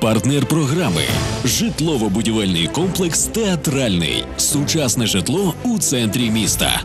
Партнер програми житлово-будівельний комплекс Театральний. Сучасне житло у центрі міста.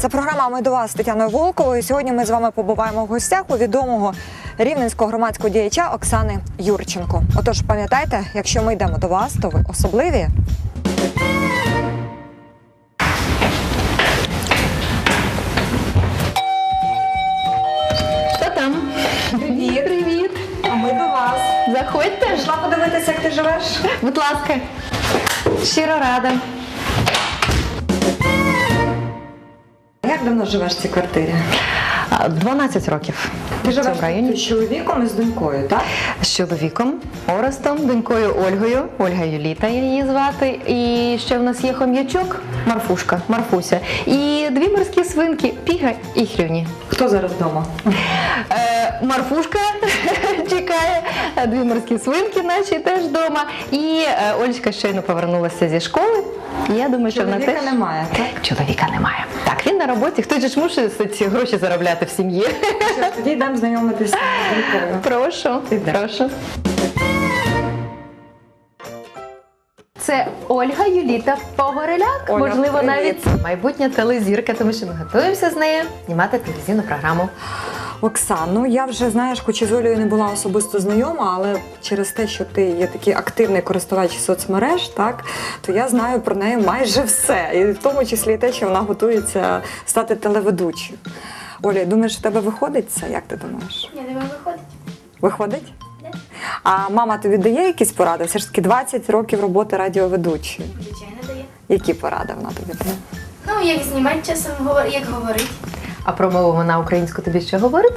Це програма Ми до вас з Тетяною Волковою. Сьогодні ми з вами побуваємо в гостях у відомого рівненського громадського діяча Оксани Юрченко. Отож, пам'ятайте, якщо ми йдемо до вас, то ви особливі. Хто там? Привіт! Привіт! А ми до вас. Заходьте. Пішла подивитися, як ти живеш. Будь ласка. Щиро рада. Як давно живеш в цій квартирі? 12 років. Ти живеш цьому районі. з чоловіком і з донькою, так? З чоловіком Орестом, донькою Ольгою, Ольга Юліта її звати. І ще в нас є хом'ячок, Марфушка, Марфуся. І дві морські свинки Піга і Хрюні. Хто зараз вдома? Е, Марфушка чекає, дві морські свинки наші теж вдома. І е, Олечка щойно повернулася зі школи. І я думаю, що вона Чоловіка теж немає, так? Чоловіка немає. Так, він на роботі. Хтось же ж мусить ці гроші заробляти в сім'ї. Що, Тоді йдемо знайомитися з. Прошу, Іде. прошу. Це Ольга Юліта Погореляк. Оля, Можливо, привіт. навіть майбутня телезірка, тому що ми готуємося з нею знімати телевізійну програму. Оксан, ну я вже знаєш, хоч із Олею не була особисто знайома, але через те, що ти є такий активний користувач соцмереж, так то я знаю про неї майже все, і в тому числі і те, що вона готується стати телеведучою. Оля, думаєш, у тебе виходить це? Як ти думаєш? Я не виходить. Виходить? А мама тобі дає якісь поради? Все ж таки 20 років роботи радіоведучої. Звичайно дає. Які поради вона тобі дає? Ну, як знімати часом, як говорить. А про мову вона українську тобі що говорить?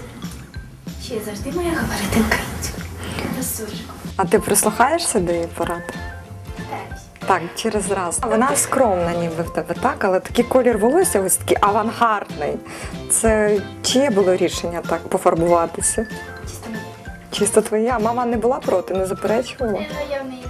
Ще завжди має говорити українською. Без суржику. А ти прислухаєшся до її порад? Так, через раз. Вона скромна, ніби в тебе, так, але такий колір волосся ось такий авангардний. Це чиє було рішення так пофарбуватися? Чисто моє. Чисто твоя. Мама не була проти, не заперечувала. Ну, я в неї.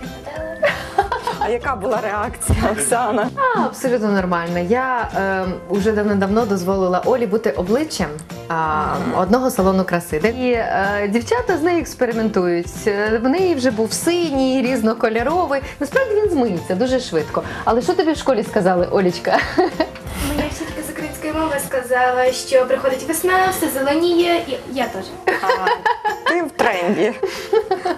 А яка була реакція Оксана? А, абсолютно нормально. Я е, уже давно-давно дозволила Олі бути обличчям а, одного салону краси. Де і е, дівчата з нею експериментують. Е, В неї вже був синій, різнокольоровий. Насправді він змиється дуже швидко. Але що тобі в школі сказали, Олічка? Моя вчителька з української мови сказала, що приходить весна, все зеленіє, і я теж. А, ти в тренді.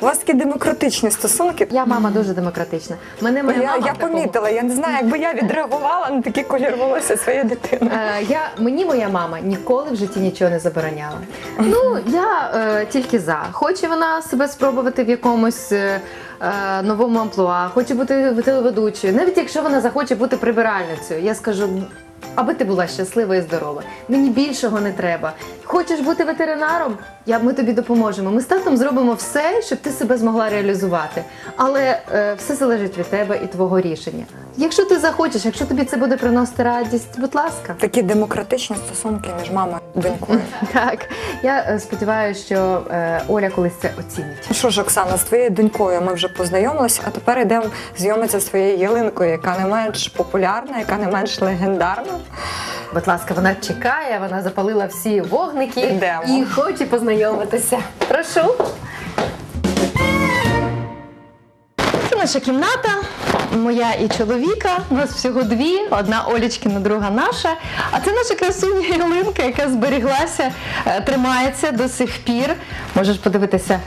У вас такі демократичні стосунки. Я мама дуже демократична. Мене моя Я, мама я в такому- помітила, я не знаю, якби я відреагувала на такий колір волосся своєї дитини. Е, я, мені моя мама ніколи в житті нічого не забороняла. Ну, я е, тільки за. Хоче вона себе спробувати в якомусь е, е, новому амплуа, хоче бути телеведучою. Навіть якщо вона захоче бути прибиральницею, я скажу. Аби ти була щаслива і здорова. Мені більшого не треба. Хочеш бути ветеринаром? Я, ми тобі допоможемо. Ми з татом зробимо все, щоб ти себе змогла реалізувати. Але е, все залежить від тебе і твого рішення. Якщо ти захочеш, якщо тобі це буде приносити радість, будь ласка. Такі демократичні стосунки між мамою і донькою. Так, я е, сподіваюся, що е, Оля колись це оцінить. Ну що ж, Оксана, з твоєю донькою ми вже познайомилися, а тепер йдемо знайомитися з твоєю ялинкою, яка не менш популярна, яка не менш легендарна. Будь ласка, вона чекає, вона запалила всі вогники Йдемо. і хоче познайомитися. Прошу. Наша кімната, моя і чоловіка. У нас всього дві: одна Олічкина, друга наша. А це наша красуня ялинка, яка зберіглася, е, тримається до сих пір. Можеш подивитися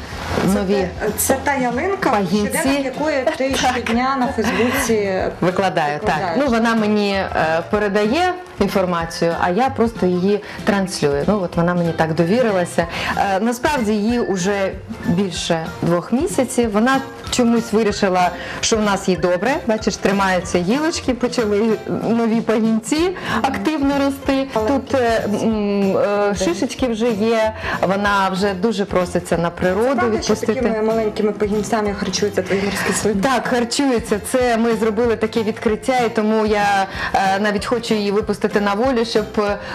нові. Це та ялинка, Пагінці. щоденник якої ти щодня на Фейсбуці. Викладаю, так. Ну вона мені е, передає інформацію, а я просто її транслюю. Ну от вона мені так довірилася. Е, насправді їй вже більше двох місяців. Вона чомусь вирішила, що в нас їй добре. Бачиш, тримаються гілочки, почали нові пагінці активно рости. Тут е, е, шишечки вже є. Вона вже дуже проситься на природу відпустити. такими маленькими пагінцями харчуються твої морські свині? Так, харчується. Це ми зробили таке відкриття, і тому я е, навіть хочу її випустити на волю, щоб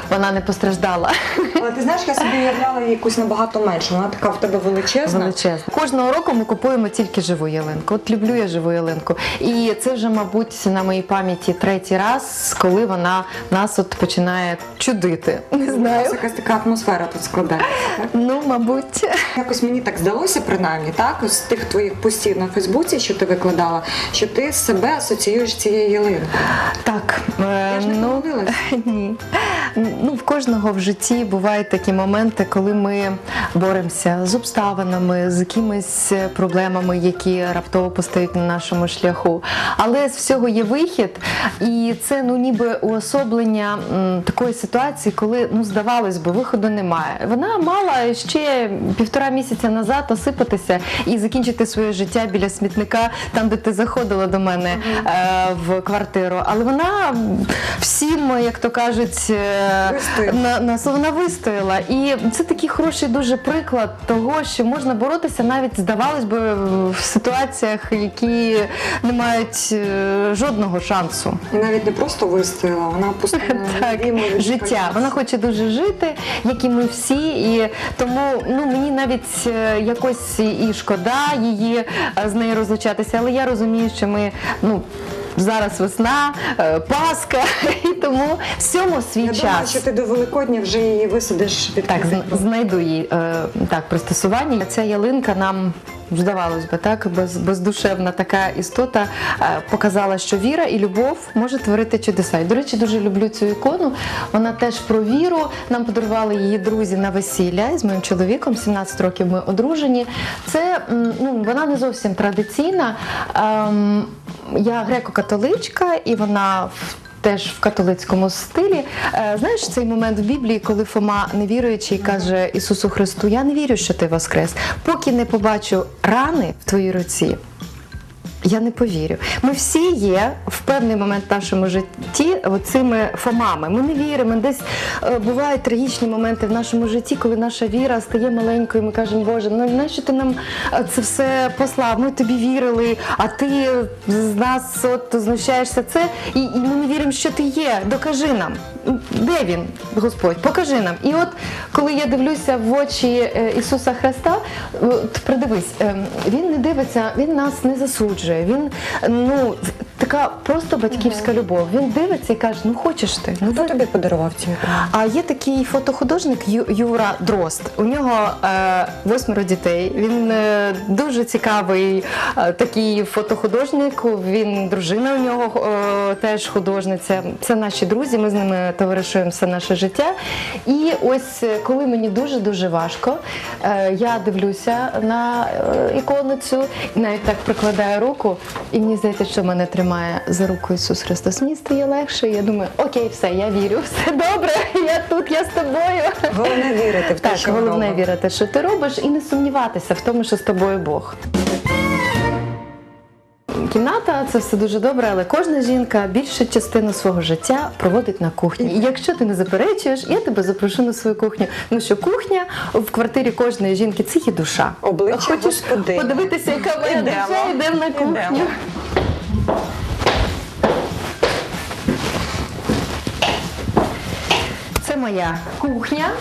вона не постраждала. Але ти знаєш, я собі уявляла якусь набагато меншу. Вона така в тебе величезна. Величезно. Кожного року ми купуємо тільки живу ялинку. От люблю я живу ялинку. І це вже, мабуть, на моїй пам'яті третій раз, коли вона нас от починає чудити. Не знаю. якась така атмосфера тут складається. Так? Ну, мабуть. Якось мені так здалося, принаймні, так, з тих твоїх постів на Фейсбуці, що ти викладала, що ти себе асоціюєш з цією ялинкою. Так, е, Я ж не ну, помилилась? ні. Кожного в житті бувають такі моменти, коли ми боремося з обставинами, з якимись проблемами, які раптово постають на нашому шляху. Але з всього є вихід, і це ну ніби уособлення м, такої ситуації, коли ну здавалось би, виходу немає. Вона мала ще півтора місяця назад осипатися і закінчити своє життя біля смітника, там, де ти заходила до мене е, в квартиру. Але вона всім, як то кажуть, е, на, на, вона вистояла. І це такий хороший дуже приклад того, що можна боротися навіть, здавалось би, в ситуаціях, які не мають е, жодного шансу. І навіть не просто вистояла, вона Так, невидимо життя. Вона хоче дуже жити, як і ми всі. І тому ну мені навіть е, якось і шкода її е, з нею розлучатися. Але я розумію, що ми ну. Зараз весна, е, Пасха, і тому всьому свій Я час. думаю, що ти до Великодня вже її висадиш від Так, зн- знайду її е, так пристосування. Ця ялинка нам. Здавалось би, так без, бездушевна така істота е, показала, що віра і любов може творити чудеса. І, до речі, дуже люблю цю ікону. Вона теж про віру. Нам подарували її друзі на весілля з моїм чоловіком. 17 років ми одружені. Це ну вона не зовсім традиційна. Ем, я греко-католичка, і вона в теж в католицькому стилі. Е, Знаєш цей момент в Біблії, коли Фома невіруючий каже Ісусу Христу: Я не вірю, що ти воскрес, поки не побачу рани в твоїй руці. Я не повірю. Ми всі є в певний момент в нашому житті цими фомами. Ми не віримо. Десь е, бувають трагічні моменти в нашому житті, коли наша віра стає маленькою. Ми кажемо, Боже, ну нащо ти нам е, це все послав? Ми тобі вірили, а ти з нас от знущаєшся це, і, і ми не віримо, що ти є. Докажи нам. Де він, Господь? Покажи нам. І от коли я дивлюся в очі е, Ісуса Христа, придивись, е, він не дивиться, він нас не засуджує. Він ну така просто батьківська любов. Він дивиться і каже: Ну хочеш ти? Ну Хто тобі подарував цю ікону? а є такий фотохудожник Ю- Юра Дрозд. У нього е, восьмеро дітей. Він е, дуже цікавий е, такий фотохудожник. Він дружина у нього е, теж художниця. Це наші друзі. Ми з ними товаришуємо все наше життя. І ось е, коли мені дуже дуже важко, е, я дивлюся на е, ікону цю навіть так прикладаю руку, і мені здається, що мене тримає за руку Ісус Христос. Мені стає легше. і Я думаю, окей, все, я вірю, все добре, я тут, я з тобою. Головне вірити в те, Так, що головне робимо. вірити, що ти робиш, і не сумніватися в тому, що з тобою Бог. Кімната це все дуже добре, але кожна жінка більшу частину свого життя проводить на кухні. І якщо ти не заперечуєш, я тебе запрошу на свою кухню. Тому що кухня в квартирі кожної жінки це є душа. Обличчя Хочеш господині. подивитися, яка моя душа, йдемо на кухню. Ідемо. Моя кухня.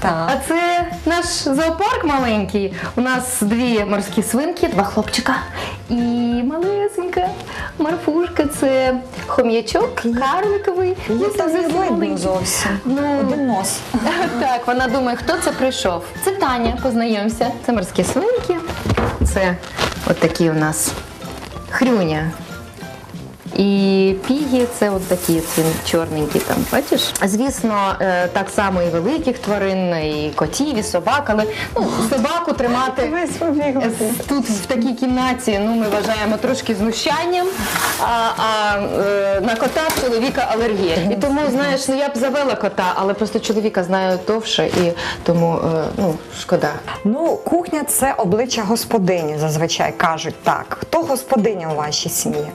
Так. А це наш зоопарк маленький. У нас дві морські свинки, два хлопчика і малесенька марфушка. Це хом'ячок, карликовий. Ну, не зовсім видно зовсім. Ну, Один нос. так, вона думає, хто це прийшов. Це Таня, познайомся. Це морські свинки. Це от такі у нас хрюня. І піги це от такі чорненькі там, бачиш? Звісно, е, так само і великих тварин, і котів, і собак, але ну, собаку тримати е, тут в такій кімнаті, ну ми вважаємо трошки знущанням, а, а е, на кота в чоловіка алергія. І тому, знаєш, ну я б завела кота, але просто чоловіка знаю довше, і тому ну шкода. Ну, кухня це обличчя господині, зазвичай кажуть так. Хто господиня у вашій сім'ї?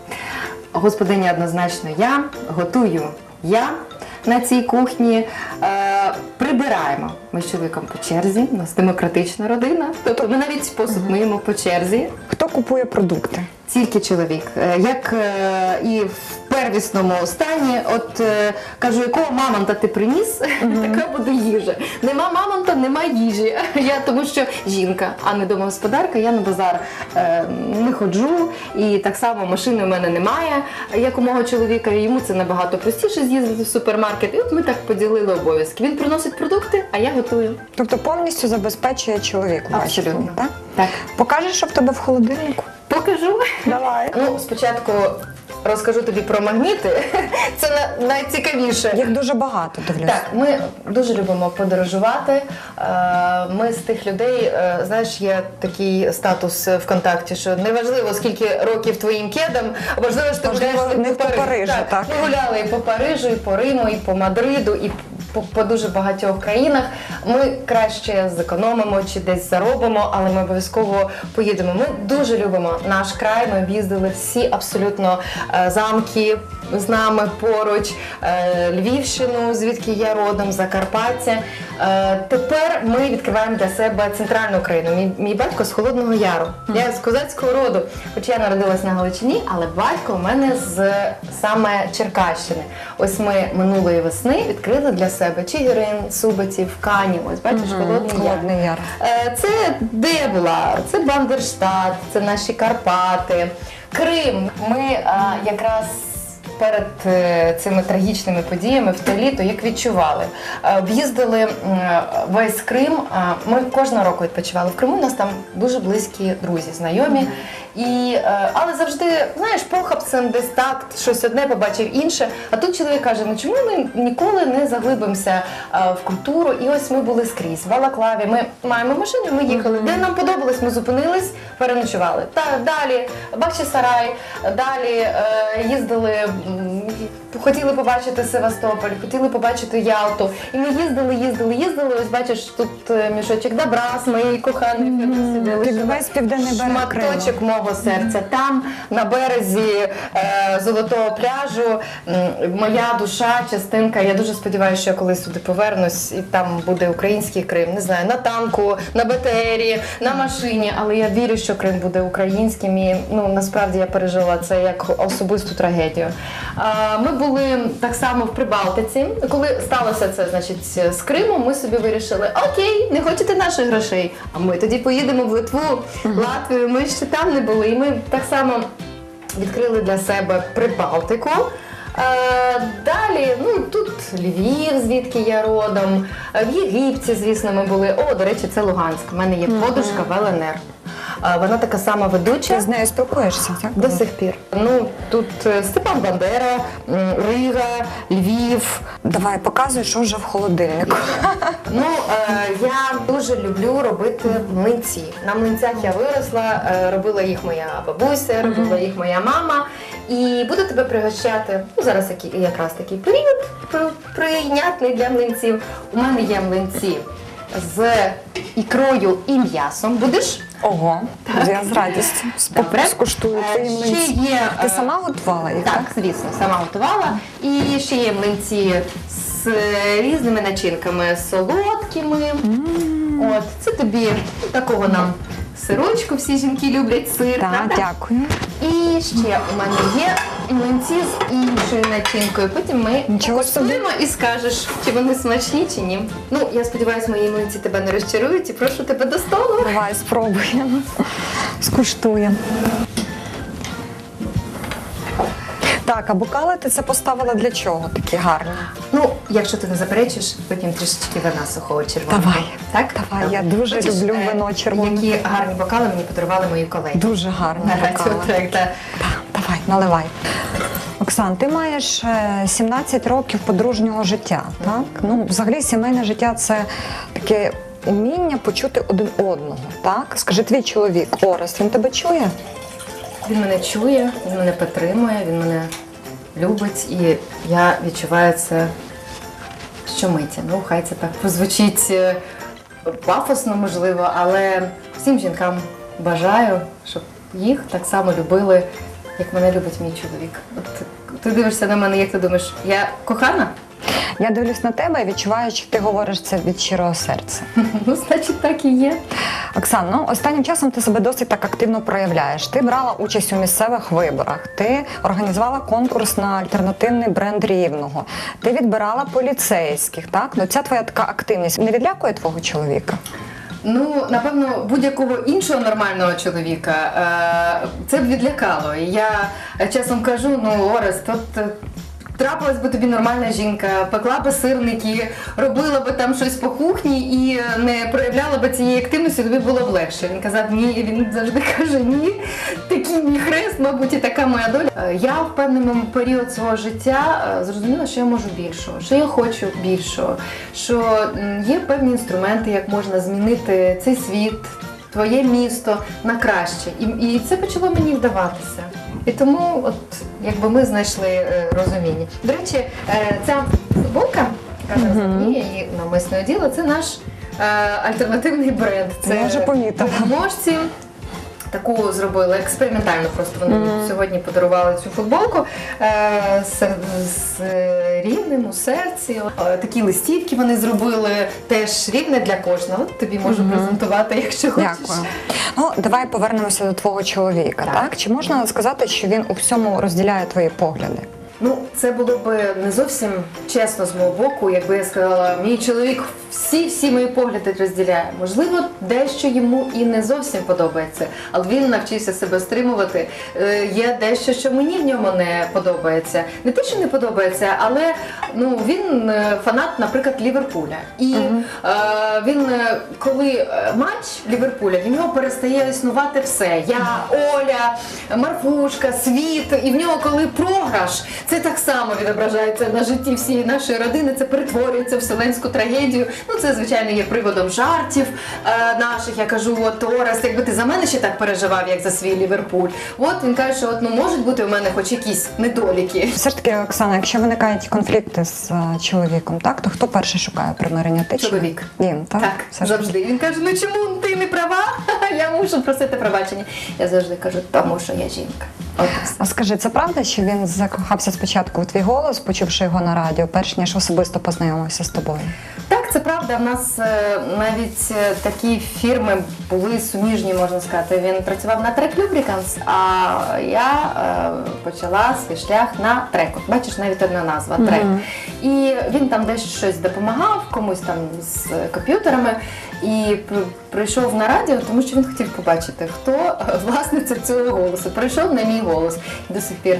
Господиня однозначно я готую я на цій кухні. Е, прибираємо ми з чоловіком по черзі. У нас демократична родина. Тобто ми навіть спосіб миємо по черзі. Хто купує продукти? Тільки чоловік. Е, Як е, і в первісному стані. От е, кажу, якого мамонта ти приніс, така буде їжа. Нема мамонта, нема їжі. Я тому що жінка, а не домогосподарка. Я на базар не ходжу, і так само машини в мене немає, як у мого чоловіка. Йому це набагато простіше з'їздити в супермаркет. І от ми так поділили обов'язки. Він приносить продукти, а я готую. Тобто повністю забезпечує чоловік Абсолютно. так? Так. Покажеш, що в тебе в холодильнику? Покажу. Давай. Ну, спочатку розкажу тобі про магніти. Це на- найцікавіше. Їх дуже багато дивлюсь. Так, ми дуже любимо подорожувати. Е, Ми з тих людей, е, знаєш, є такий статус ВКонтакті, що неважливо, скільки років твоїм кедам, важливо, що ти Важливо, гуляєш не по Парижу, так. Ми гуляли і по Парижу, і по Риму, і по Мадриду, і по, по дуже багатьох країнах. Ми краще зекономимо чи десь заробимо, але ми обов'язково поїдемо. Ми дуже любимо наш край. Ми об'їздили всі абсолютно е, замки з нами поруч, е, Львівщину, звідки я родом, Закарпаття. Е, Тепер ми відкриваємо для себе центральну Україну. Мій, мій батько з Холодного Яру. Я з козацького роду, хоч я народилась на Галичині, але батько у мене з саме Черкащини. Ось ми минулої весни відкрили для себе Чигирин, Субатів, Канів. Ось бачиш, Холодний Яр. Холодний яр. Е, Це де була? Це Бандерштат, це наші Карпати, Крим. Ми е, якраз. Перед е, цими трагічними подіями в те літо, як відчували, Е, об'їздили весь Крим. Е, Ми кожного року відпочивали в Криму. У нас там дуже близькі друзі, знайомі. І, але завжди, знаєш, похапцем десь так, щось одне побачив інше. А тут чоловік каже: ну чому ми ніколи не заглибимося в культуру? І ось ми були скрізь в Балаклаві. Ми маємо машину, ми їхали. Де нам подобалось, ми зупинились, переночували. Та далі Бахчисарай, далі е, їздили. м, Хотіли побачити Севастополь, хотіли побачити Ялту. І ми їздили, їздили, їздили. Ось бачиш, тут е, мішочок добра з моєї коханої mm південний берег шматочок мого серця. Там на березі е, золотого пляжу моя душа, частинка. Я дуже сподіваюся, що я колись сюди повернусь, і там буде український Крим. Не знаю, на танку, на БТРі, на машині. Але я вірю, що Крим буде українським. І ну насправді я пережила це як особисту трагедію. А, ми були так само в Прибалтиці. Коли сталося це, значить, з Криму, ми собі вирішили: окей, не хочете наших грошей. А ми тоді поїдемо в Литву, Латвію. Ми ще там не були. І ми так само відкрили для себе Прибалтику. Е, Далі, ну тут Львів, звідки я родом, Е, в Єгипті, звісно, ми були. О, до речі, це Луганськ. У мене є подружка в ЛНР. Е, Вона така сама ведуча. Ти з нею спілкуєшся, так? До сих пір. Ну тут е, Степан Бандера, Рига, Львів. Давай, показуй, що вже в холодильнику. Ну е, я дуже люблю робити млинці. На млинцях я виросла, е, робила їх моя бабуся, робила їх моя мама. І буду тебе пригощати. Ну зараз якраз такий період прийнятний для млинців. У мене є млинці з ікрою і м'ясом. Будеш? Ого, я з радістю Добре. скуштую Е, твої ще є, Ти е, сама готувала їх? Так, звісно, сама готувала. І ще є млинці з різними начинками солодкими. От, це тобі такого нам сирочку, всі жінки люблять сир. Так, правда? дякую. І ще у мене є млинці з іншою начинкою. Потім ми Нічого коштуємо і скажеш, чи вони смачні, чи ні. Ну, я сподіваюся, мої млинці тебе не розчарують і прошу тебе до столу. Давай спробуємо. Скуштуємо. Так, а бокали ти це поставила для чого? Такі гарні. Ну, якщо ти не заперечиш, потім трішечки вина сухого червоного. Давай. Так? Давай, я дуже Бачиш, люблю е, вино червоне. Які гарні бокали мені подарували мої колеги. Дуже гарні На бокали. так. Так, давай, наливай. Оксан, ти маєш е, 17 років подружнього життя. Так? Ну, взагалі, сімейне життя це таке уміння почути один одного. Так? Скажи, твій чоловік Орест, він тебе чує? Він мене чує, він мене підтримує, він мене любить, і я відчуваю це щомиті. Ну, хай це так прозвучить е, пафосно, можливо, але всім жінкам бажаю, щоб їх так само любили, як мене любить мій чоловік. От ти дивишся на мене, як ти думаєш, я кохана? Я дивлюсь на тебе і відчуваю, що ти говориш це від щирого серця. Ну, значить, так і є. Оксан, ну останнім часом ти себе досить так активно проявляєш. Ти брала участь у місцевих виборах, ти організувала конкурс на альтернативний бренд рівного, ти відбирала поліцейських. Так, ну ця твоя така активність не відлякує твого чоловіка? Ну, напевно, будь-якого іншого нормального чоловіка е, це б відлякало. І я часом кажу: ну, Орес, тут. Трапилась би тобі нормальна жінка, пекла би сирники, робила би там щось по кухні і е, не проявляла би цієї активності, тобі було б легше. Він казав, ні, він завжди каже, ні, такий мій хрест, мабуть, і така моя доля. Е, Я в певний період свого життя е, зрозуміла, що я можу більшого, що я хочу більшого, що є певні інструменти, як можна змінити цей світ, твоє місто на краще. І, і це почало мені вдаватися. І тому, от якби ми знайшли е, розуміння. До речі, е, ця футболка, яка зараз мені, я її намисне діло, це наш е, альтернативний бренд. Це переможці. Таку зробили експериментально. Просто вони мені сьогодні подарували цю футболку е, з, з рівнем у серці. Е, такі листівки вони зробили теж рівне для кожного. Тобі можу презентувати, якщо хочеш. Дякую. Ну давай повернемося до твого чоловіка. Так. Так, чи можна сказати, що він у всьому розділяє твої погляди? Ну, це було б не зовсім чесно з мого боку, якби я сказала, мій чоловік всі всі мої погляди розділяє. Можливо, дещо йому і не зовсім подобається, але він навчився себе стримувати. Е, є дещо, що мені в ньому не подобається. Не те, що не подобається, але ну він е, фанат, наприклад, Ліверпуля. І е, він, е, коли е, матч Ліверпуля, в нього перестає існувати все. Я, Оля, Марфушка, світ, і в нього, коли програш, це так само відображається на житті всієї нашої родини. Це перетворюється в вселенську трагедію. Ну це звичайно є приводом жартів е, наших. Я кажу, от Орес, якби ти за мене ще так переживав, як за свій Ліверпуль. От він каже, що от ну можуть бути у мене хоч якісь недоліки. Все ж таки, Оксана, якщо виникають конфлікти з е, чоловіком, так то хто перший шукає примирення? Ти чи Чоловік. він? Так, Так, Все ж таки. завжди. Він каже: ну чому ти не права? Я мушу просити пробачення. Я завжди кажу, тому що я жінка. От і все. А скажи, це правда, що він закохався спочатку в твій голос, почувши його на радіо, перш ніж особисто познайомився з тобою? Так, це правда. В нас е, навіть е, такі фірми були суміжні, можна сказати. Він працював на трек Lubricants, а я е, почала свій шлях на треку. Бачиш, навіть одна назва трек. І він там десь щось допомагав, комусь там з комп'ютерами. І прийшов на радіо, тому що він хотів побачити, хто власниця цього голосу. Прийшов на мій голос. І до сих пір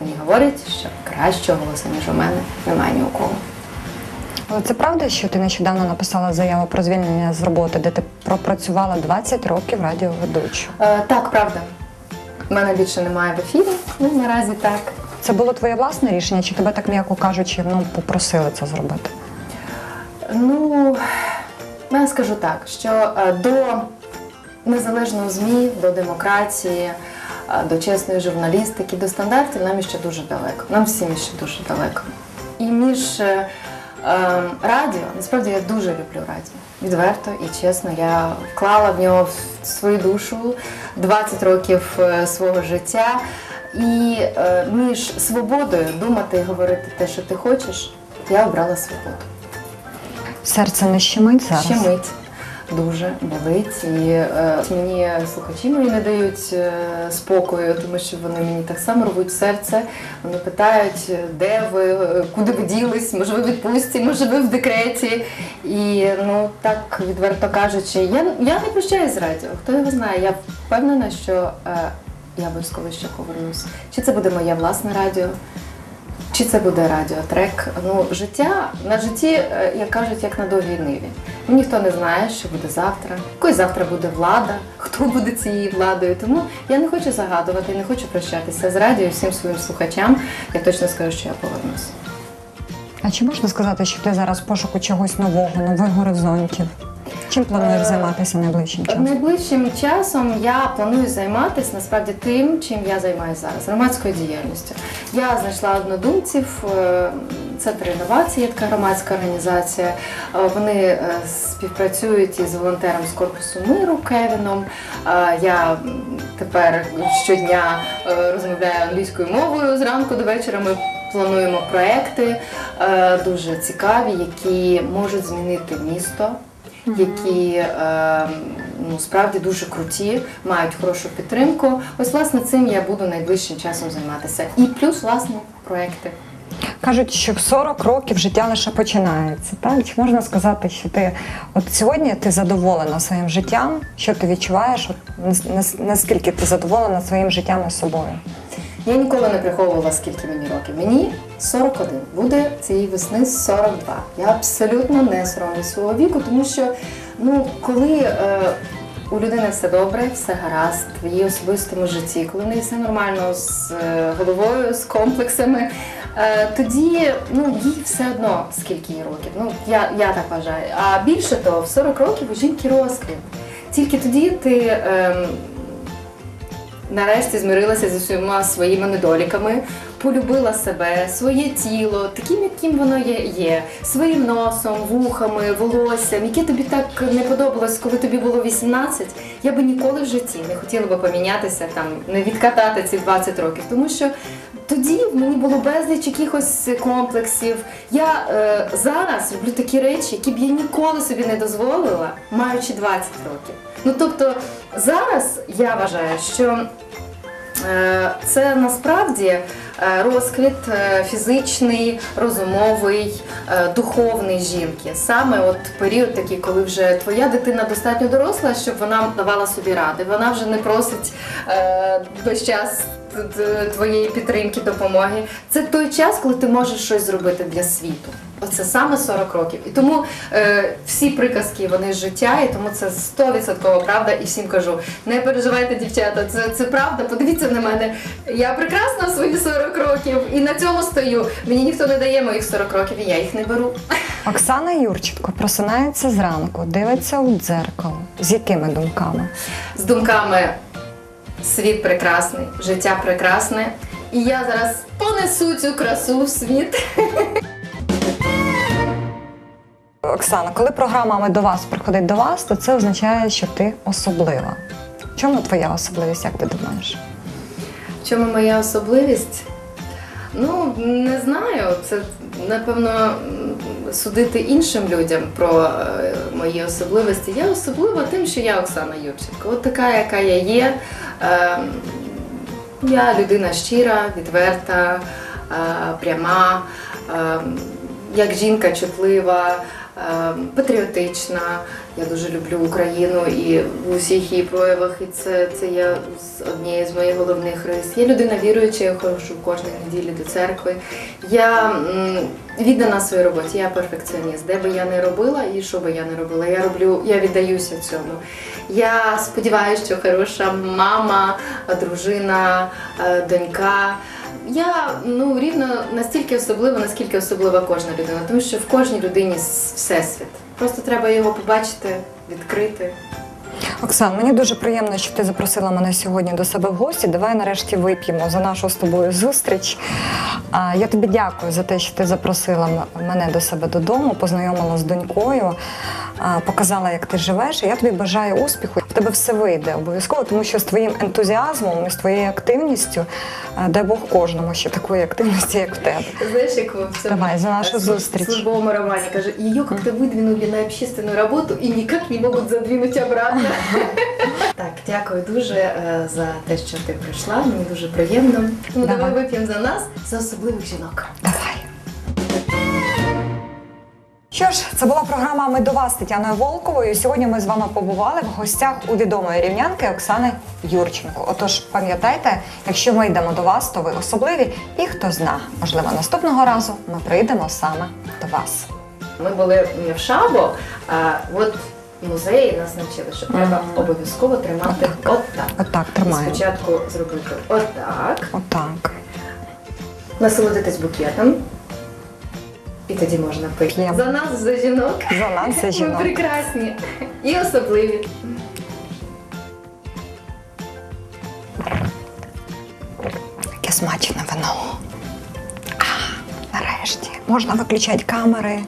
мені говорять, що кращого голосу, ніж у мене, немає ні у кого. Але це правда, що ти нещодавно написала заяву про звільнення з роботи, де ти пропрацювала 20 років радіоведучою. Е, так, правда. У Мене більше немає в ефірі. Ну, наразі так. Це було твоє власне рішення, чи тебе так м'яко кажучи, ну попросили це зробити? Ну, я скажу так, що е, до незалежного ЗМІ, до демократії, е, до чесної журналістики, до стандартів нам ще дуже далеко. Нам всім ще дуже далеко. І між е, радіо, насправді я дуже люблю радіо. Відверто і чесно, я вклала в нього свою душу 20 років е, свого життя. І е, між свободою думати і говорити те, що ти хочеш, я обрала свободу. Серце не щемить зараз? Щемить. Дуже болить. І е, мені слухачі мої не дають е, спокою, тому що вони мені так само рвуть серце. Вони питають, е, де ви, е, куди ви ділись, може ви в відпустці, може ви в декреті. І ну так відверто кажучи, я, я не прощаюсь з радіо. Хто його знає? Я впевнена, що е, я обов'язково ще повернусь. Чи це буде моє власне радіо? Чи це буде радіотрек? Ну, життя на житті, е, як кажуть, як на довгій ниві. Ну, Ніхто не знає, що буде завтра, якою завтра буде влада, хто буде цією владою. Тому я не хочу загадувати, не хочу прощатися з радіо всім своїм слухачам. Я точно скажу, що я повернусь. А чи можна сказати, що ти зараз пошуку чогось нового, нових горизонтів? Чим плануєш займатися найближчим часом? Найближчим часом я планую займатися насправді тим, чим я займаюся зараз громадською діяльністю. Я знайшла однодумців. е, Центр інновацій, є така громадська організація. Е, Вони е, співпрацюють із волонтером з корпусу миру Кевіном. Я тепер щодня розмовляю англійською мовою зранку до вечора. Ми плануємо проекти дуже цікаві, які можуть змінити місто які е, ну, справді дуже круті, мають хорошу підтримку. Ось власне цим я буду найближчим часом займатися. І плюс власне проекти. Кажуть, що в 40 років життя лише починається. Так? Чи можна сказати, що ти от сьогодні ти задоволена своїм життям? Що ти відчуваєш? От, нас- нас- наскільки ти задоволена своїм життям і собою? Я ніколи не приховувала, скільки мені років. Мені 41. Буде цієї весни 42. Я абсолютно не соромлюсь свого віку, тому що ну, коли е, у людини все добре, все гаразд в її особистому житті, коли в неї все нормально з е, головою, з комплексами, е, тоді ну, їй все одно, скільки їй років. Ну, я, я так вважаю. А більше того, в 40 років у жінки розквіт. Тільки тоді ти. ем, нарешті змирилася зі всіма своїми недоліками, полюбила себе, своє тіло, таким, яким воно є, є, своїм носом, вухами, волоссям, яке тобі так не подобалось, коли тобі було 18, я би ніколи в житті не хотіла би помінятися, там, не відкатати ці 20 років, тому що. Тоді в мені було безліч якихось комплексів. Я е, зараз роблю такі речі, які б я ніколи собі не дозволила, маючи 20 років. Ну тобто зараз я вважаю, що Е, Це насправді розквіт е, фізичний, розумовий, е, духовний жінки. Саме от період такий, коли вже твоя дитина достатньо доросла, щоб вона давала собі ради. Вона вже не просить е, весь час твоєї підтримки, допомоги. Це той час, коли ти можеш щось зробити для світу. Оце саме 40 років. І тому е, всі приказки вони з життя, і тому це 100% правда. І всім кажу: не переживайте, дівчата, це, це правда. Подивіться на мене. Я прекрасна в свої 40 років і на цьому стою. Мені ніхто не дає моїх 40 років, і я їх не беру. Оксана Юрченко просинається зранку, дивиться у дзеркало. З якими думками? З думками світ прекрасний, життя прекрасне. І я зараз понесу цю красу в світ. Оксана, коли програма «Ми до вас приходить до вас, то це означає, що ти особлива. В чому твоя особливість, як ти думаєш? В чому моя особливість? Ну, не знаю. Це напевно судити іншим людям про е, мої особливості. Я особлива тим, що я Оксана Юрченко. От така, яка я є. Е, Я людина щира, відверта, е, пряма, е, як жінка чутлива, патріотична. Я дуже люблю Україну і в усіх її проявах, і це, це є однією з моїх головних рис. Я людина віруюча, я ходжу кожної неділі до церкви. Я віддана своїй роботі, я перфекціоніст. Де би я не робила і що би я не робила, я роблю, я віддаюся цьому. Я сподіваюся, що хороша мама, дружина, е, донька. Я ну рівно настільки особлива, наскільки особлива кожна людина, тому що в кожній людині всесвіт. Просто треба його побачити, відкрити. Оксан, мені дуже приємно, що ти запросила мене сьогодні до себе в гості. Давай нарешті вип'ємо за нашу з тобою зустріч. Я тобі дякую за те, що ти запросила мене до себе додому, познайомила з донькою, показала, як ти живеш. І я тобі бажаю успіху. В тебе все вийде обов'язково, тому що з твоїм ентузіазмом і з твоєю активністю, дай Бог кожному ще такої активності, як в тебе. Знаєш, як в цьому Давай, за нашу зустріч. службовому романі каже, її як-то видвинули на общественную роботу і ніяк не можуть задвинути обратно. так, дякую дуже е, за те, що ти прийшла. Мені дуже приємно. Тому Давай. давай вип'ємо за нас, за особливих жінок. Давай. Що ж, це була програма Ми до вас з Тетяною Волковою. Сьогодні ми з вами побували в гостях у відомої рівнянки Оксани Юрченко. Отож, пам'ятайте, якщо ми йдемо до вас, то ви особливі. І хто зна, можливо, наступного разу ми прийдемо саме до вас. Ми були в Шабо, а от музеї нас навчили, що треба Мгм. обов'язково тримати отак. Отак, тримаємо. Спочатку зробити отак, Отак. насолодитись букетом. І тоді можна пити. П'ємо. За нас, за жінок. За нас, за Ми жінок. прекрасні і особливі. Яке смачне вино. А, нарешті. Можна виключати камери.